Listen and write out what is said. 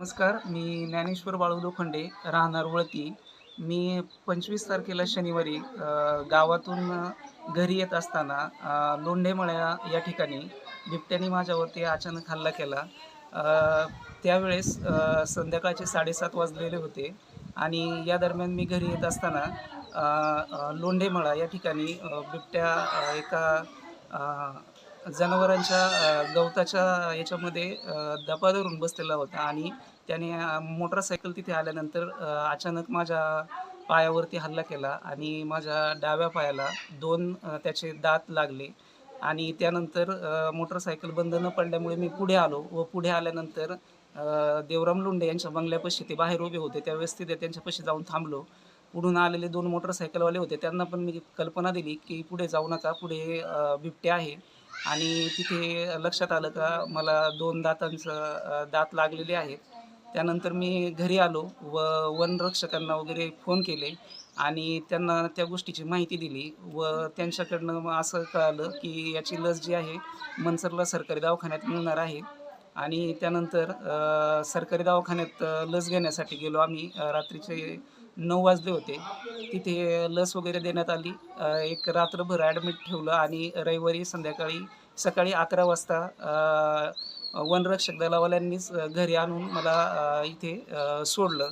नमस्कार मी ज्ञानेश्वर बाळू लोखंडे राहणार वळती. मी पंचवीस तारखेला शनिवारी गावातून घरी येत असताना लोंढेमळ्या या ठिकाणी बिबट्याने माझ्यावरती अचानक हल्ला केला. त्यावेळेस संध्याकाळचे साडेसात वाजलेले होते आणि या दरम्यान मी घरी येत असताना लोंढेमळा या ठिकाणी बिबट्या एका जनावरांच्या गवताच्या याच्यामध्ये दबा धरून बसलेला होता आणि त्याने मोटरसायकल तिथे आल्यानंतर अचानक माझ्या पायावरती हल्ला केला आणि माझ्या डाव्या पायाला दोन त्याचे दात लागले आणि त्यानंतर मोटरसायकल बंद न पडल्यामुळे मी पुढे आलो व पुढे आल्यानंतर देवराम लोंढे यांच्या बंगल्यापाशी ते बाहेर उभे होते. त्यावेळेस तिथे त्यांच्यापाशी जाऊन थांबलो. पुढून आलेले दोन मोटरसायकलवाले होते. त्यांना पण मी कल्पना दिली की पुढे जाऊ नका पुढे बिबटे आहे. आणि तिथे लक्षात आलं का मला दोन दातांचं दात लागलेले आहेत. त्यानंतर मी घरी आलो व वनरक्षकांना वगैरे फोन केले आणि त्यांना त्या गोष्टीची माहिती दिली व त्यांच्याकडनं मग असं कळालं की याची लस जी आहे मनसरला सरकारी दवाखान्यात मिळणार आहे. आणि त्यानंतर सरकारी दवाखान्यात लस घेण्यासाठी गेलो. आम्ही रात्रीचे नऊ वाजले होते. तिथे लस वगैरे देण्यात आली. एक रात्रभर ॲडमिट ठेवलं आणि रविवारी संध्याकाळी सकाळी अकरा वाजता वनरक्षक दलावाल्यांनीच घरी आणून मला इथे सोडलं.